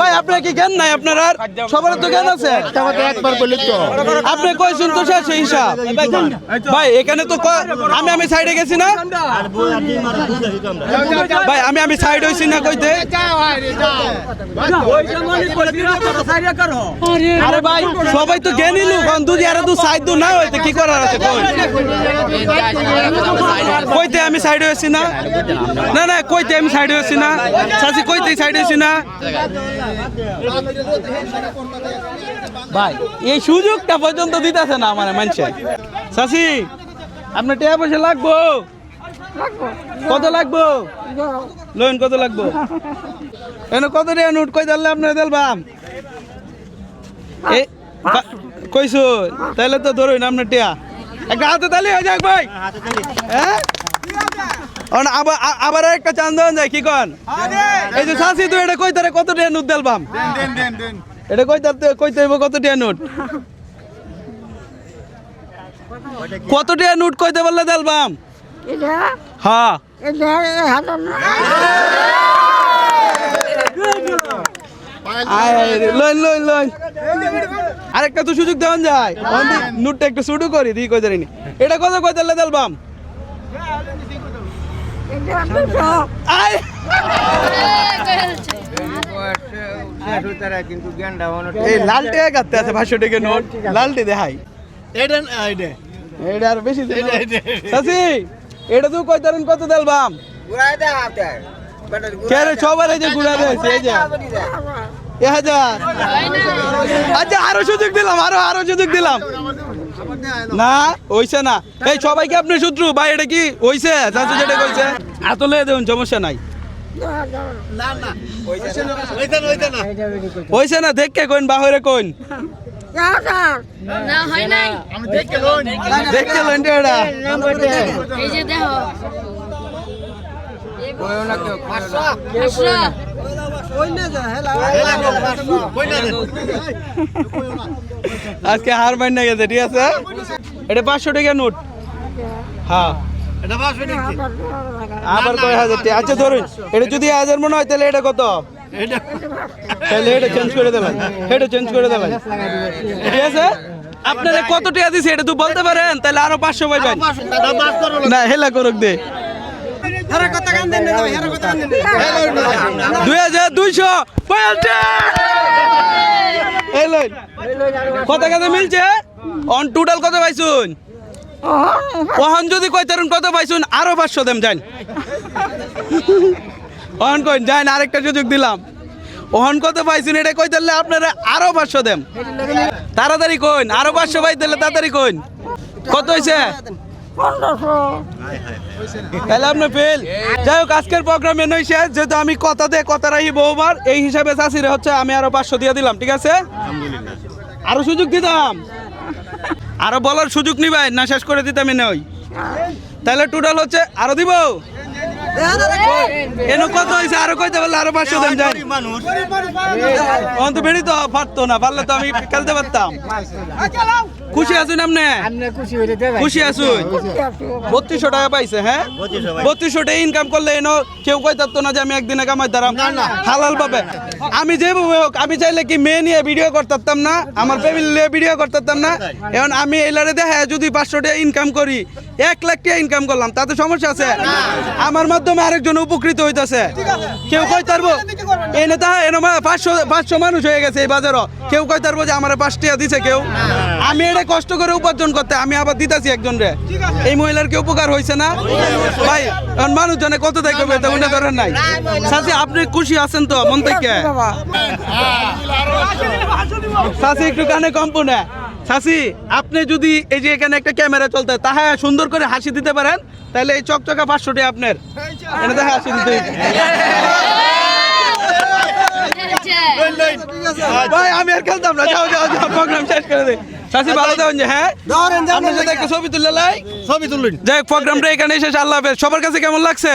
ভাই আপনার কি জ্ঞান নাই? আপনার আর সবার তো জ্ঞান আছে? একবার বললি তো আপনি কইছেন তো শেষ হিসাব? ভাই এখানে তো আমি আমি সাইডে গেছি না? ভাই আমি আমি সাইড হইছি না কইতে। আরে ভাই সবাই তো জ্ঞানী লোক দুই আর দু সাইড দু না হইতে কি করার আছে কই? কইতে আমি সাইড হইছি না? না না কইতে আমি সাইড হইছি না। সাসি কইতে সাইড হইছি না? ভাই, এই সুযোগটা পর্যন্ত দিতেছে না আমার মানছে। সাসি আপনার টাকা পয়সা লাগবো? কত লাগবো? লোন কত লাগবো? এনে কত টাকা নোট কই দিলে আপনার এ কইছো তাহলে তো ধরুন আপনার টিয়া একটা হাতে তালি হয়ে যাক ভাই। হ্যাঁ? অন আবার আবার একটা চান্দন যায় কি কন? এই যে তুই এটা কই তারে কত টাকা নোট দিলবাম এটা কই তার কইতে হইব কত টাকা নোট? কত টাকা নোট কইতে বললে দিলবাম এটা? হ্যাঁ। লইন লইন লইন আরেকটা তো সুযোগ দেওয়া যায়। নোটটা একটু শুরু করি দি কই জানি এটা কত কই দিলে দিলবাম এই লালটে গাতে আছে ভাষ্য টেকে নোট। লালটে দেখাই। এটা এটা এটা আর বেশি সাসি এটা তুই কই তারেন কত দিলবাম যে গুড়া যে। হাজার। আচ্ছা আরও সুযোগ দিলাম আরও আরও সুযোগ দিলাম। না হইছে না। এই সবাইকে আপনি শত্রু ভাই এটা কি হইছে? চাচু যেটা কইছে। এত লয়ে দেবেন সমস্যা নাই। হইছে না দেখকে কইন বাহিরে কইন। দেখতে লইন এই যে দেখো। আজকে হার মাইন না গেছে ঠিক আছে? এটা পাঁচশো টাকা নোট। হ্যাঁ। আবার কয় হাজার টাকা? আচ্ছা ধরুন এটা যদি হাজার মনে হয় তাহলে এটা কত? তাহলে এটা চেঞ্জ করে দেবেন। এটা চেঞ্জ করে দেবেন। ঠিক আছে? আপনারা কত টাকা দিছে এটা তো বলতে পারেন তাহলে আরও পাঁচশো পাইবেন। না হেলা করুক দে। দুই হাজার দুইশো কত কত মিলছে? অন টোটাল কত পাইছুন? ওহন যদি কইতারুন কত পাইছুন? আরও পাঁচশো দেম যান ওহন কইন যান আরেকটা সুযোগ দিলাম। ওহন কত পাইছুন এটা কই দিলে আপনারা আরও পাঁচশো দেম তাড়াতাড়ি কইন আরও পাঁচশো পাই দিলে তাড়াতাড়ি কইন। কত হয়েছে পনেরোশো। তাহলে আপনি ফেল যাই হোক আজকের প্রোগ্রাম নই শেষ। যেহেতু আমি কথা দিয়ে কথা রাখি বহুবার এই হিসাবে চাষিরে হচ্ছে আমি আরও পাঁচশো দিয়ে দিলাম ঠিক আছে? আরও সুযোগ দিতাম। আরও বলার সুযোগ নিবাই না শেষ করে দিতাম এনে ওই তাহলে টোটাল হচ্ছে আরও দিব। এনো কত হয়েছে আরও কইতে পারলে আরও পাঁচশো দেন যাই। অন্ত বেড়ি তো পারতো না পারলে তো আমি খেলতে পারতাম। খুশি আছেন আপনি? খুশি আছুন? বত্রিশশো টাকা পাইছে হ্যাঁ? বত্রিশশো টাকা ইনকাম করলে এনো কেউ কই থাকতো না যে আমি একদিনে কামাই দাঁড়াম হালাল পাবে। আমি যেভাবে হোক আমি চাইলে কি মেয়ে নিয়ে ভিডিও করতাম না? আমার ফ্যামিলি নিয়ে ভিডিও করতাম না? এখন আমি এলারে দেখে যদি পাঁচশো টাকা ইনকাম করি এক লাখ টাকা ইনকাম করলাম তাতে সমস্যা আছে? আমার মাধ্যমে আরেকজন উপকৃত হইতাছে। কেউ কই তারবো এনে তা এনে পাঁচশো পাঁচশো মানুষ হয়ে গেছে এই বাজারও। কেউ কই তারবো যে আমার পাঁচ টাকা দিছে কেউ। আমি এটা কষ্ট করে উপার্জন করতে আমি আবার দিতেছি একজন রে এই মহিলার কি উপকার হয়েছে না? ভাই এখন মানুষজনে কত দেখবে তো উনি ধরেন নাই। সাথে আপনি খুশি আছেন তো মন থেকে? সাথে একটু কানে কম পুনে সাসি আপনি যদি এই যে এখানে একটা ক্যামেরা চলতে তাহা সুন্দর করে হাসি দিতে পারেন তাহলে এই চকচকা পাঁচশোটি আপনার। দেখা হাসি দিতে ভাই আমি আর খেলতাম না। যাও যাও যাও প্রোগ্রাম শেষ করে দে সাসি ভালো দেবেন যে হ্যাঁ? আপনার সাথে একটা ছবি তুললে লাই। ছবি তুলুন। যাই প্রোগ্রামটা এখানে শেষ। আল্লাহ হাফেজ। সবার কাছে কেমন লাগছে?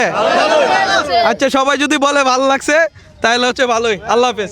আচ্ছা সবাই যদি বলে ভালো লাগছে তাহলে হচ্ছে ভালোই। আল্লাহ হাফেজ।